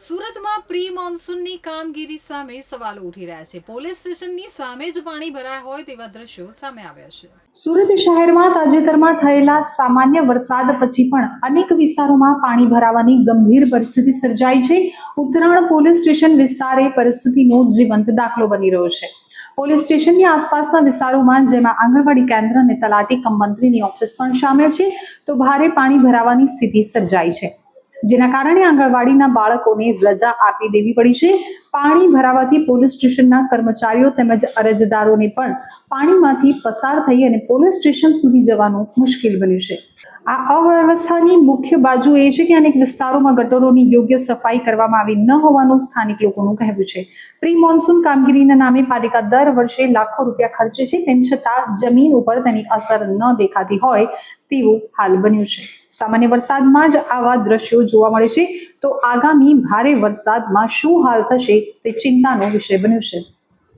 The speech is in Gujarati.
સુરતમાં પ્રી મોન્સૂનની કામગીરી સામે સવાલો ઉઠી રહ્યા છે. પોલીસ સ્ટેશનની સામે જ પાણી ભરાયા હોય તેવા દ્રશ્યો સામે આવ્યા છે. સુરત શહેરમાં તાજેતરમાં થયેલા સામાન્ય વરસાદ પછી પણ અનેક વિસ્તારોમાં પાણી ભરાવાની ગંભીર પરિસ્થિતિ સર્જાઈ છે. ઉત્તરાયણ પોલીસ સ્ટેશન વિસ્તાર પરિસ્થિતિનો જીવંત દાખલો બની રહ્યો છે. પોલીસ સ્ટેશનની આસપાસના વિસ્તારોમાં, જેમાં આંગણવાડી કેન્દ્ર અને તલાટી કમ ઓફિસ પણ સામેલ છે, તો ભારે પાણી ભરાવાની સ્થિતિ સર્જાઈ છે. જેના કારણે આંગણવાડીના બાળકોને રજા આપી દેવી પડી છે. પાણી ભરાવાથી પોલીસ સ્ટેશનના કર્મચારીઓ તેમજ અરજદારોને પણ પાણીમાંથી પસાર થઈ અને પોલીસ સ્ટેશન સુધી જવાનું મુશ્કેલ બન્યું છે. આ અવ્યવસ્થાની મુખ્ય બાજુ એ છે કે અનેક વિસ્તારોમાં ગટરોની યોગ્ય સફાઈ કરવામાં આવી ન હોવાનું સ્થાનિક લોકોનું કહેવું છે. પ્રી મોન્સૂન કામગીરીના નામે પાલિકા દર વર્ષે લાખો રૂપિયા ખર્ચે છે, તેમ છતાં જમીન ઉપર તેની અસર ન દેખાતી હોય તેવું હાલ બન્યું છે. સામાન્ય વરસાદમાં જ આવા દ્રશ્યો જોવા મળે છે. તો આગામી ભારે વરસાદમાં શું હાલ થશે તે ચિંતાનો વિષય બન્યું છે.